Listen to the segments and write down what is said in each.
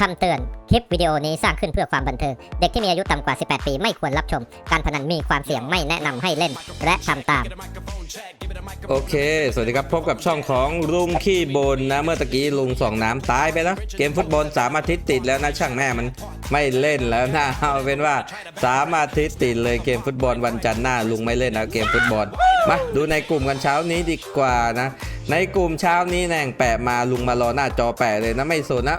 คำเตือน คลิปวิดีโอนี้สร้างขึ้นเพื่อความบันเทิง เด็กที่มีอายุต่ำกว่า 18 ปีไม่ควรรับชม การพนันมีความเสี่ยงไม่แนะนำให้เล่น และทำตาม โอเค สวัสดีครับ พบกับช่องของลุงขี้บนนะ เมื่อตะกี้ลุงสองน้ำตายไปแล้วเกมฟุตบอลสามอาทิตย์ติดแล้วนะ ช่างแม่มันไม่เล่นแล้วนะ เอาเป็นว่าสามอาทิตย์ติดเลยเกมฟุตบอลวันจันทร์หน้าลุงไม่เล่นนะเกมฟุตบอล มาดูในกลุ่มกันเช้านี้ดีกว่านะ ในกลุ่มเช้านี้แน่งแปะมาลุงมารอหน้าจอแปะเลยนะไม่สนนะ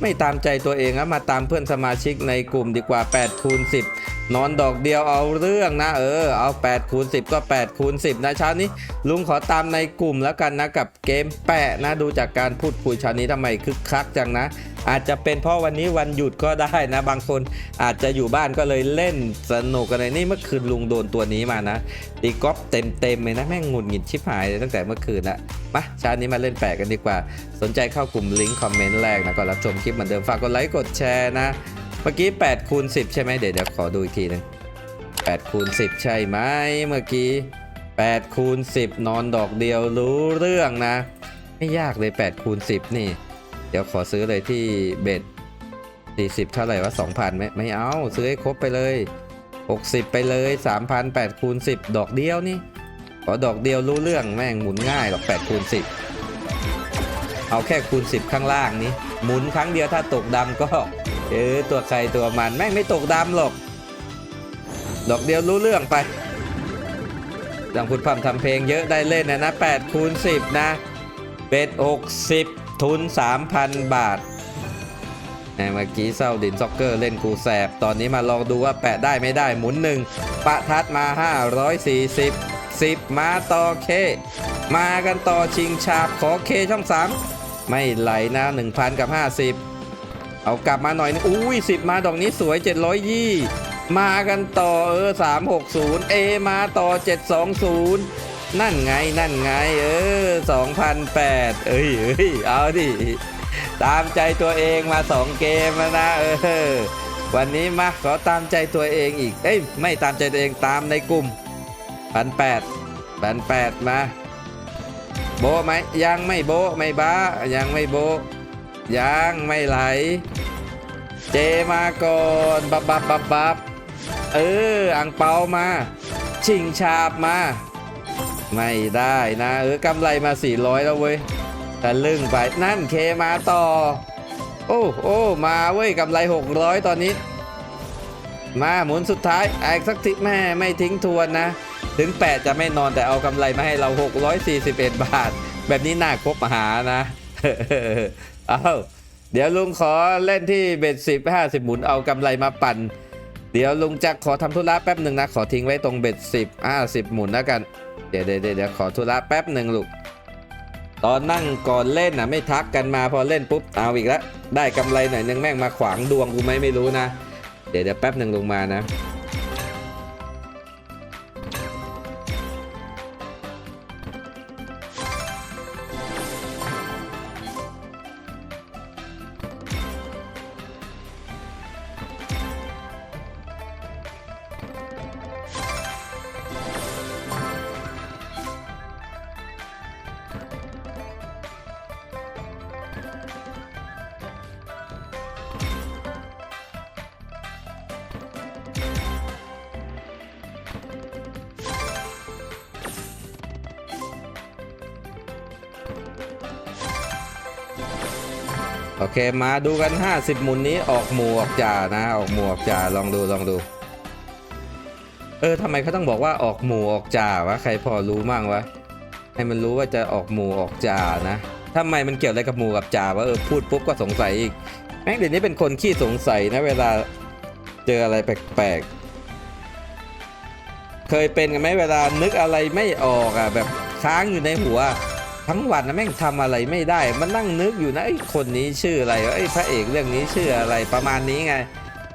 ไม่ตามใจตัวเองนะมาตามเพื่อนสมาชิกในกลุ่มดีกว่า8คูณ10 นอนดอกเดียวเอาเรื่องนะเออเอา8คูณ10 ก็8คูณ10 นะเช้านี้ ลุงขอตามในกลุ่มแล้วกันนะ กับเกมแปะนะดูจากการพูดคุยเช้านี้ทำไมคึกคักจังนะ อาจจะเป็นเพราะวันนี้วันหยุดก็ได้นะ บางคนอาจจะอยู่บ้านก็เลยเล่นสนุกกันเลยนี่เมื่อคืนลุงโดนตัวนี้มานะตีกอล์ฟเต็มเต็มๆเลยนะแม่งหงุดหงิดชิบหายเลยตั้งแต่เมื่อคืนละมาเช้านี้มาเล่นแปะกันดีกว่า สนใจเข้ากลุ่มลิงก์คอมเมนต์แรกนะก่อนรับชมคลิปเหมือนเดิมฝากกดไลค์กดแชร์นะ เมื่อกี้8คูณ10 ใช่ไหมเดี๋ยวเดี๋ยวขอดูอีกทีหนึง8คูณ10 ใช่ไหมเมื่อกี้8คูณ10 นอนดอกเดียวรู้เรื่องนะ ไม่ยากเลย8คูณ10 นี่ เดี๋ยวขอซื้อเลยที่เบ็ด40 เท่าไหร่วะ2,000ไหมไม่เอาซื้อให้ครบไปเลย 60 ไปเลย3,000 8คูณ10 ดอกเดียวนี่ขอดอกเดียวรู้เรื่องแม่งหมุนง่ายหรอก8คูณ10 เอาแค่คูณ 10 ข้างล่างนี้ หมุนครั้งเดียวถ้าตกดำก็ เออตัวใครตัวมันแม่งไม่ตกดำหรอกดอกเดียวรู้เรื่องไปดังพูดพร่ำทำเพลงเยอะได้เล่นนะนะ8คูณ10 นะเบ็ด60 ทุน 3,000 บาทแหม่เมื่อกี้เศร้าดินซ็อกเกอร์เล่นกูแสบ ตอนนี้มาลองดูว่าแปะได้ไม่ได้หมุนหนึ่งปะทัดมา 540 10 มาต่อเค มากันต่อชิงชาบขอเคช่อง 3 ไม่ไหลนะ 1,000 กับ 50 เอากลับมาหน่อยนึงอุ้ย10มาดอกนี้สวย720มากันต่อเออ360เอมาต่อ720นั่นไงนั่นไง เออ2,008เอ้ยเอ้ยเอาดิตามใจตัวเองมา2เกมแล้วนะ เออ วันนี้มาขอตามใจตัวเองอีก เอ้ยไม่ตามใจตัวเองตามในกลุ่มพันแปดพันแปดมา โบไหมยังไม่โบไม่บ้ายังไม่โบ ยังไม่ไหล เจมาก่อนบับบับบับบับเอออังเปามา ชิงชาบมา ไม่ได้นะ เออกำไรมา 400 แล้วเว้ยแต่ลึ่งไปนั่นเคมาต่อ โอ้โอ้มาเว้ยกำไร 600 ตอนนี้ มาหมุนสุดท้ายอีกสักทีแม่ไม่ทิ้งทวนนะ ถึง 8 จะไม่นอนแต่เอากำไรมาให้เรา 641 บาท แบบนี้น่าคบหานะ เอาเดี๋ยวลุงขอเล่นที่เบ็ดสิบห้าสิบหมุนเอากำไรมาปั่น เดี๋ยวลุงจะขอทำธุระแป๊บหนึ่งนะ ขอทิ้งไว้ตรงเบ็ดสิบห้าสิบหมุนแล้วกัน เดี๋ยวเดี๋ยวเดี๋ยวขอธุระแป๊บหนึ่งลูก ตอนนั่งก่อนเล่นนะไม่ทักกันมาพอเล่นปุ๊บเอาอีกแล้วได้กำไรหน่อยนึงแม่งมาขวางดวงกูไหมไม่รู้นะ เดี๋ยวเดี๋ยวแป๊บหนึ่งลงมานะ โอเคมาดูกัน 50 หมุนนี้ออกหมวกจ่านะ ออกหมวกจ่าลองดูลองดู เออทำไมเขาต้องบอกว่าออกหมูออกจ่าวะใครพอรู้มั่งวะให้มันรู้ว่าจะออกหมูออกจ่านะทำไมมันเกี่ยวอะไรกับหมูกับจ่าวะเออพูดปุ๊บก็สงสัยอีกแม่งเดี๋ยวนี้เป็นคนขี้สงสัยนะเวลาเจออะไรแปลกๆ เคยเป็นกันไหมเวลานึกอะไรไม่ออกอะแบบค้างอยู่ในหัว ทั้งวันนะแม่งทำอะไรไม่ได้ มันนั่งนึกอยู่นะไอ้คนนี้ชื่ออะไรวะไอ้พระเอกเรื่องนี้ชื่ออะไรประมาณนี้ไง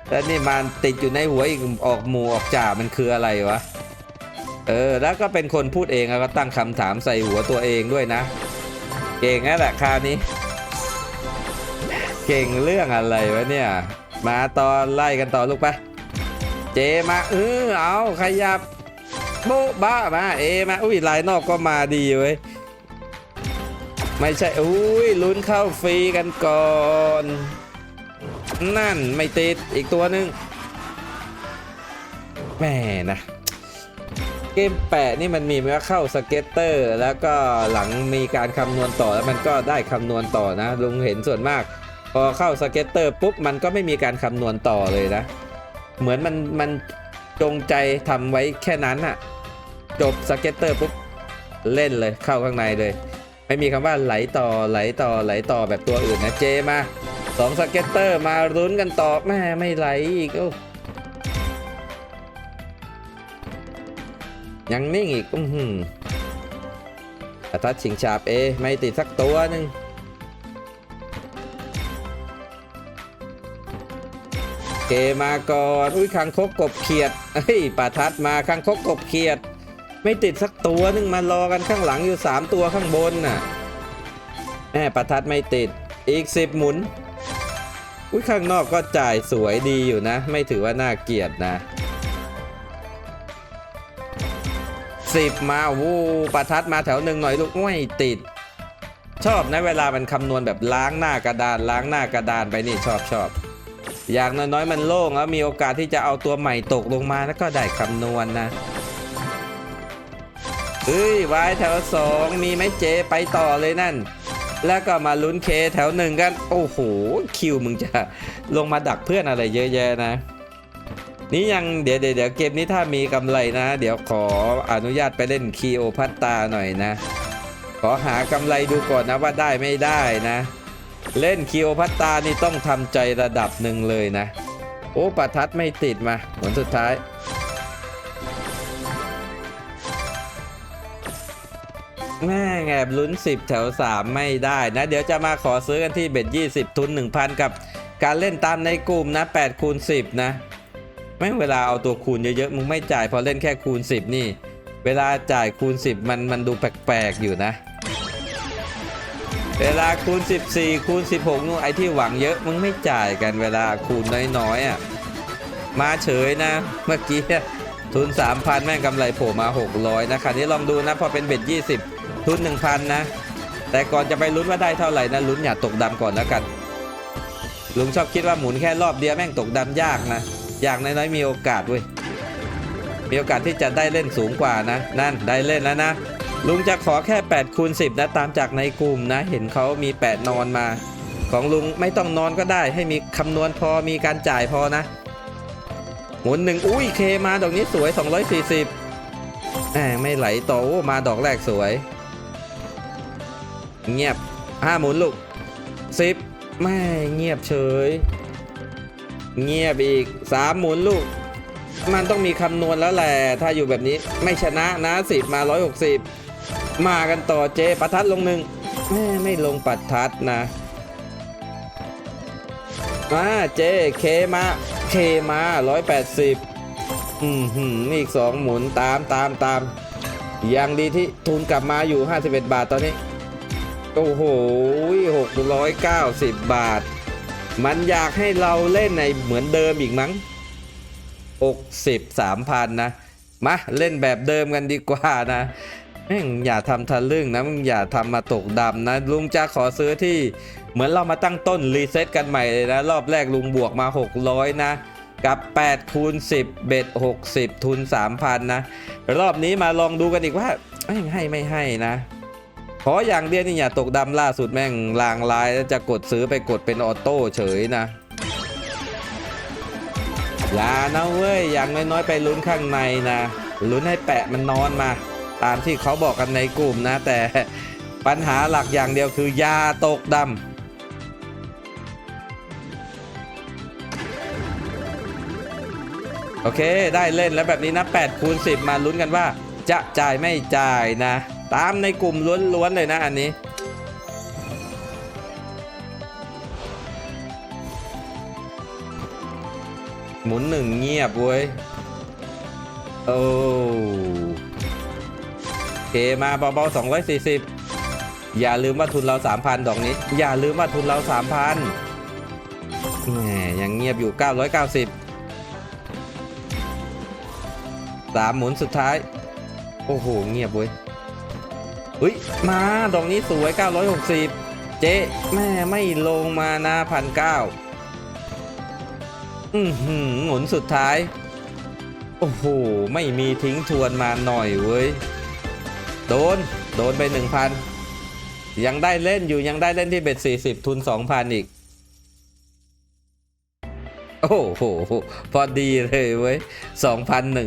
แล้วนี่มันติดอยู่ในหัวอีกออกหมู่ออกจ่ามันคืออะไรวะเออแล้วก็เป็นคนพูดเองแล้วก็ตั้งคำถามใส่หัวตัวเองด้วยนะ เก่งนั่นแหละคราวนี้ เก่งเรื่องอะไรวะเนี่ยมาตอนไล่กันต่อลูกไปเจมาเออเอาขยับโบ๊ะบ้ามาเอมาอุ้ยลายนอกก็มาดีเว้ย ไม่ใช่อุ้ยลุ้นเข้าฟรีกันก่อน นั่นไม่ติดอีกตัวหนึ่งแม่นะเกมแปะนี่มันมีไหมว่าเข้าสเก็ตเตอร์ แล้วก็หลังมีการคำนวณต่อแล้วมันก็ได้คำนวณต่อนะลุงเห็นส่วนมาก พอเข้าสเก็ตเตอร์ปุ๊บมันก็ไม่มีการคำนวณต่อเลยนะ เหมือนมันมันจงใจทำไว้แค่นั้นอะจบสเก็ตเตอร์ปุ๊บเล่นเลยเข้าข้างในเลย ไม่มีคำว่าไหลต่อไหลต่อไหลต่อแบบตัวอื่นนะเจมาสองสเก็ตเตอร์มารุ้นกันต่อแม่ไม่ไหลอีกโอ้ยังนิ่งอีกอือหืออาทัดชิงฉาบเอไม่ติดสักตัวหนึ่งเกมาก่อนอุ้ยคังคกกบเขียดเฮ้ยป่าทัดมาคังคกกบเขียด ไม่ติดสักตัวหนึงมารอกันข้างหลังอยู่ 3 ตัวข้างบนน่ะแม่ประทัดไม่ติดอีก 10 หมุนอุ้ยข้างนอกก็จ่ายสวยดีอยู่นะ ไม่ถือว่าน่าเกลียดนะสิบมาวูประทัดมาแถวหนึ่งหน่อยลูกไม่ติด ชอบนะเวลามันคำนวณแบบล้างหน้ากระดานล้างหน้ากระดานไปนี่ชอบชอบอย่างน้อยๆมันโล่งแล้วมีโอกาสที่จะเอาตัวใหม่ตกลงมาแล้วก็ได้คำนวณนะ เฮ้ยวายแถวสองมีไหมเจไปต่อเลยนั่น แล้วก็มาลุ้นเคแถวหนึ่งกัน โอ้โห คิวมึงจะลงมาดักเพื่อนอะไรเยอะแยะนะ นี่ยังเดี๋ยวเดี๋ยวเดี๋ยวเกมนี้ถ้ามีกำไรนะ เดี๋ยวขออนุญาตไปเล่นคีโอพัตตาหน่อยนะ ขอหากำไรดูก่อนนะว่าได้ไม่ได้นะ เล่นคีโอพัตตานี่ต้องทำใจระดับหนึ่งเลยนะ โอ้ประทัดไม่ติดมาผลสุดท้าย แม่แอบลุ้น 10 แถว 3 ไม่ได้นะ เดี๋ยวจะมาขอซื้อกันที่เบ็ด20 ทุน 1,000 กับการเล่นตามในกลุ่มนะ8คูณ10 นะแม่งเวลาเอาตัวคูณเยอะๆมึงไม่จ่ายพอเล่นแค่คูณ 10 นี่ เวลาจ่ายคูณ 10 มันมันดูแปลกๆอยู่นะ เวลาคูณ 14 คูณ 16นู่นไอที่หวังเยอะมึงไม่จ่ายกันเวลาคูณน้อยๆอะมาเฉยนะ เมื่อกี้ทุน 3,000 แม่งกำไรโผล่มา 600 นะคราวนี้ลองดูนะพอเป็นเบ็ด20 ทุน1,000 นะ แต่ก่อนจะไปลุ้นว่าได้เท่าไหร่นะลุ้นอย่าตกดำก่อนแล้วกัน ลุงชอบคิดว่าหมุนแค่รอบเดียวแม่งตกดำยากนะ อย่างน้อยๆมีโอกาสเว้ย มีโอกาสที่จะได้เล่นสูงกว่านะ นั่นได้เล่นแล้วนะ ลุงจะขอแค่8คูณ10 นะ ตามจากในกลุ่มนะ เห็นเขามี 8 นอนมา ของลุงไม่ต้องนอนก็ได้ ให้มีคำนวณพอมีการจ่ายพอนะ หมุนหนึ่งอุ้ยเคมาดอกนี้สวย 240แหมไม่ไหลต่อโอ้มาดอกแรกสวย เงียบห้าหมุนลูกสิบไม่เงียบเฉย เงียบอีกสามหมุนลูก มันต้องมีคำนวณแล้วแหละถ้าอยู่แบบนี้ไม่ชนะนะสิบมา160มากันต่อเจประทัดลงหนึ่งแม่ไม่ลงปัดทัดนะมาเจเคมาเคมา180อืมหืมนี่อีกสองหมุนตามตามตามยังดีที่ทุนกลับมาอยู่51บาทตอนนี้ โอ้โห690บาท มันอยากให้เราเล่นในเหมือนเดิมอีกมั้ง60 3,000นะ มา เล่นแบบเดิมกันดีกว่านะแม่งอย่าทำทะลึ่งนะมึงอย่าทำมาตกดำนะ ลุงจะขอซื้อที่เหมือนเรามาตั้งต้นรีเซ็ตกันใหม่เลยนะ รอบแรกลุงบวกมา 600 นะ กับ8คูณ10 เบ็ด 60 ทุน 3,000 นะ รอบนี้มาลองดูกันอีกว่าให้ไม่ให้นะ ขออย่างเดียวนี่อย่าตกดำล่าสุดแม่งลางลายจะกดซื้อไปกดเป็นออโต้เฉยนะ อย่านะเว้ย อย่างน้อยๆ ไปลุ้นข้างในนะลุ้นให้แปะมันนอนมา ตามที่เขาบอกกันในกลุ่มนะ แต่ปัญหาหลักอย่างเดียวคือยาตกดำโอเค ได้เล่นแล้วแบบนี้นะ8คูณ10 มาลุ้นกันว่า จะจ่ายไม่จ่ายนะ ตามในกลุ่มล้วนๆเลยนะอันนี้ หมุนหนึ่งเงียบเว้ย โอ้เคมาเบาๆ240 อย่าลืมว่าทุนเรา 3,000 ดอกนี้ อย่าลืมว่าทุนเรา 3,000แหมยังเงียบอยู่ 990สามหมุนสุดท้าย โอ้โห เงียบเว้ย อุ้ย มาดอกนี้สวย 960 เจ๊แม่ไม่ลงมานะพันเก้าอือหือหมุนสุดท้าย โอ้โห ไม่มีทิ้งทวนมาหน่อยเว้ย โดน โดนไป 1,000 ยังได้เล่นอยู่ยังได้เล่นที่เบ็ด40 ทุน 2,000 อีก โอ้โห พอดีเลยเว้ย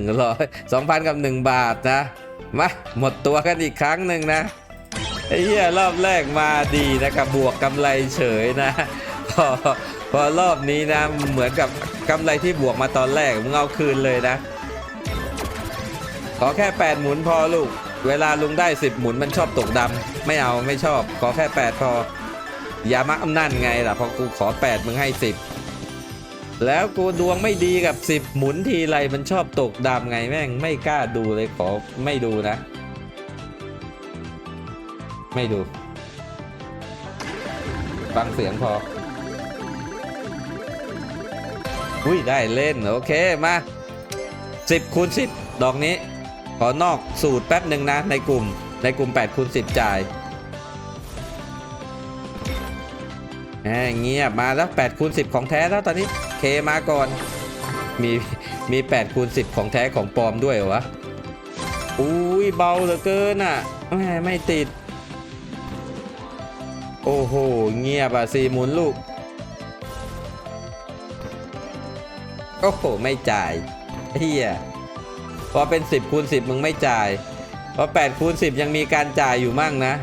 2,100 2,000 กับ 1 บาทนะ มาหมดตัวกันอีกครั้งหนึ่งนะไอ้เหี้ยรอบแรกมาดีนะครับบวกกำไรเฉยนะ พอพอรอบนี้นะเหมือนกับกำไรที่บวกมาตอนแรกมึงเอาคืนเลยนะ ขอแค่ 8 หมุนพอลูก เวลาลุงได้ 10 หมุนมันชอบตกดำไม่เอาไม่ชอบ ขอแค่ 8 พอ อย่ามาอำนั่นไงล่ะพอกูขอ 8 มึงให้ 10 แล้วกูดวงไม่ดีกับ10หมุนทีไรมันชอบตกดำไงแม่งไม่กล้าดูเลยขอไม่ดูนะ ไม่ดูฟังเสียงพอ อุ้ยได้เล่น โอเค มา10คูณ10ดอกนี้ ขอนอกสูตรแป๊บหนึ่งนะ ในกลุ่มในกลุ่ม8คูณ10จ่ายแหมเงียบมาแล้ว8คูณ10ของแท้แล้วตอนนี้ เคมาก่อน มีมี8คูณ10 ของแท้ของปลอมด้วยเหรอวะอุ้ยเบาเหลือเกินอะแหมไม่ติด โอ้โห เงียบอะสี่หมุนลูก โอ้โห ไม่จ่ายเฮียพอเป็น10คูณ10 มึงไม่จ่ายพอ8คูณ10 ยังมีการจ่ายอยู่มั่งนะ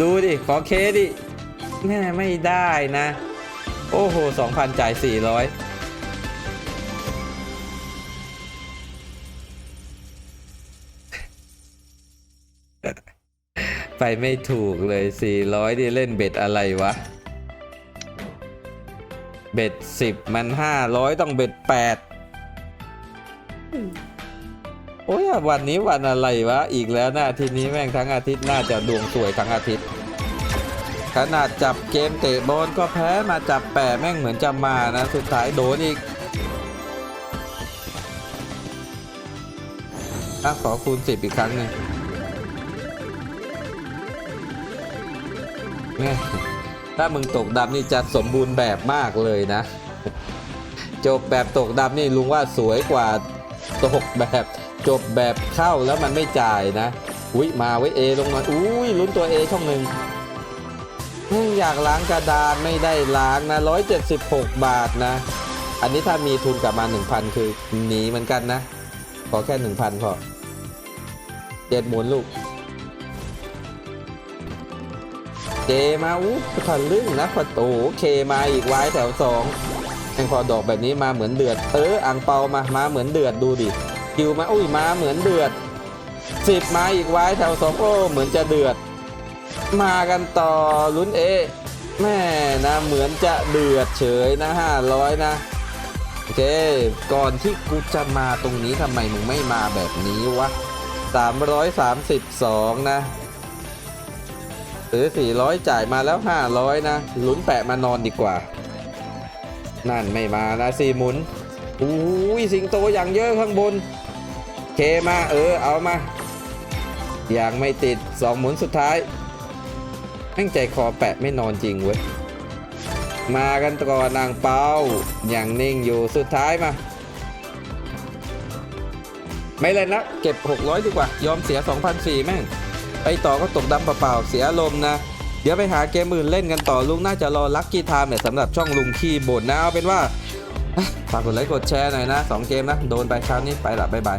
ดูดิ ขอเคดิแม่ไม่ได้นะ โอ้โห2,000จ่าย400ไปไม่ถูกเลย 400นี่เล่นเบ็ดอะไรวะ เบ็ด 10 มัน 500 ต้องเบ็ด 8 โอ้ยวันนี้วันอะไรวะ อีกแล้วนะอาทิตย์นี้แม่งทั้งอาทิตย์น่าจะดวงสวยทั้งอาทิตย์ ขนาดจับเกมเตะบอลก็แพ้มาจับแปะแม่งเหมือนจะมานะ สุดท้ายโดนอีกอะขอคูณ10อีกครั้งหนึ่งแม่ถ้ามึงตกดำนี่จะสมบูรณ์แบบมากเลยนะ จบแบบตกดำนี่ลุงว่าสวยกว่าตกแบบจบแบบเข้าแล้วมันไม่จ่ายนะอุ้ยมาไว้เอลงหน่อยอุ้ยลุ้นตัวเอช่องหนึ่ง อยากล้างกระดานไม่ได้ล้างนะ176 บาทนะ อันนี้ถ้ามีทุนกลับมา 1,000 คือหนีเหมือนกันนะ ขอแค่ 1,000 พอเจ็ดหมุนลูก เจมาอู้ทะลึ่งนะพอโอ้โหเคมาอีกไว้แถวสองแองพอดอกแบบนี้มาเหมือนเดือด เอออ่างเปามามาเหมือนเดือดดูดิคิวมาอุ้ยมาเหมือนเดือดสิบมาอีกไว้แถวสองโอ้เหมือนจะเดือด มากันต่อลุ้นเอแม่นะเหมือนจะเดือดเฉยนะห้าร้อยนะโอเคก่อนที่กูจะมาตรงนี้ทำไมมึงไม่มาแบบนี้วะ332นะหรือ400จ่ายมาแล้ว500นะลุ้นแปะมานอนดีกว่า นั่นไม่มานะสี่หมุนอุ้ยสิงโตอย่างเยอะข้างบนเคมาเออเอามา อย่างไม่ติด2หมุนสุดท้าย แม่งใจคอแปะไม่นอนจริงเว้ย มากันก่อนนางเปาอย่างนิ่งอยู่สุดท้ายมา ไม่เล่นละเก็บ 600 ดีกว่า ยอมเสีย2,400แม่ง ไปต่อก็ตกดำเปล่าๆเสียอารมนะ เดี๋ยวไปหาเกมอื่นเล่นกันต่อลุงน่าจะรอลัคกี้ไทม์เนี่ยสำหรับช่องลุงขี้บ่นนะเอาเป็นว่าฝากกดไลค์กดแชร์หน่อยนะ 2 เกมนะ โดนไปเช้านี้ไปละบ๊ายบาย